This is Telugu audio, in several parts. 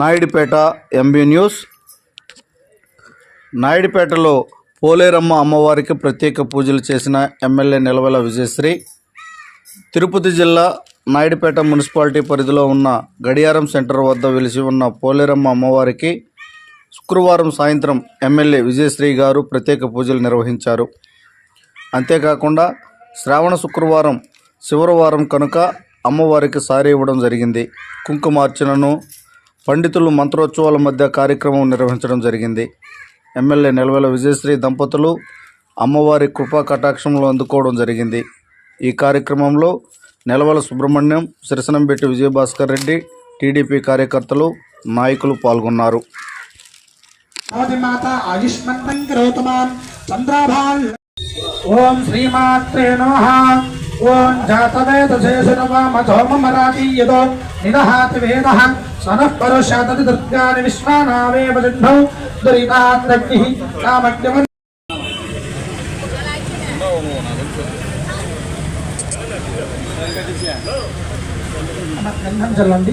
Naidupeta MB news. నాయుడుపేటలో పోలేరమ్మ అమ్మవారికి ప్రత్యేక పూజలు చేసిన ఎమ్మెల్యే నిలవల విజయశ్రీ. తిరుపతి జిల్లా నాయుడుపేట మున్సిపాలిటీ పరిధిలో ఉన్న గడియారం సెంటర్ వద్ద వెలిసి ఉన్న పోలేరమ్మ అమ్మవారికి శుక్రవారం సాయంత్రం ఎమ్మెల్యే విజయశ్రీ గారు ప్రత్యేక పూజలు నిర్వహించారు. అంతేకాకుండా శ్రావణ శుక్రవారం శివరవారం కనుక అమ్మవారికి సారీ ఇవ్వడం జరిగింది. కుంకుమార్చనను పండితులు మంత్రోత్సవాల మధ్య కార్యక్రమం నిర్వహించడం జరిగింది. ఎమ్మెల్యే నిలవెల విజయశ్రీ దంపతులు అమ్మవారి కృపా కటాక్షంలో అందుకోవడం జరిగింది. ఈ కార్యక్రమంలో నెలవల సుబ్రహ్మణ్యం సిరసనంబెట్టి విజయభాస్కర్ రెడ్డి టీడీపీ కార్యకర్తలు నాయకులు పాల్గొన్నారు. ఓం శ్రీమాత్రే నమః. ఓం జాతవేద శేషనవామధోమరాతీయదో నిదహాతి వేదః సనః పరుషాతతి దుర్గాని విశ్వానావేవ జిహ్నౌ దురితాద్రగ్నిః కామగ్నివ గంధం చల్లండి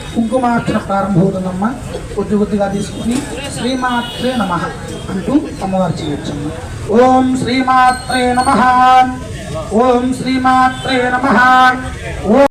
కుంకుమార్చన ప్రారంభమవుతుందమ్మ కొద్ది కొద్దిగా తీసుకుని శ్రీమాత్రే నమ అంటూ అమ్మవారు చేయొచ్చమ్మ ఓం శ్రీమాత్రే నమ. ఓం శ్రీమాత్రే నమ. ఓం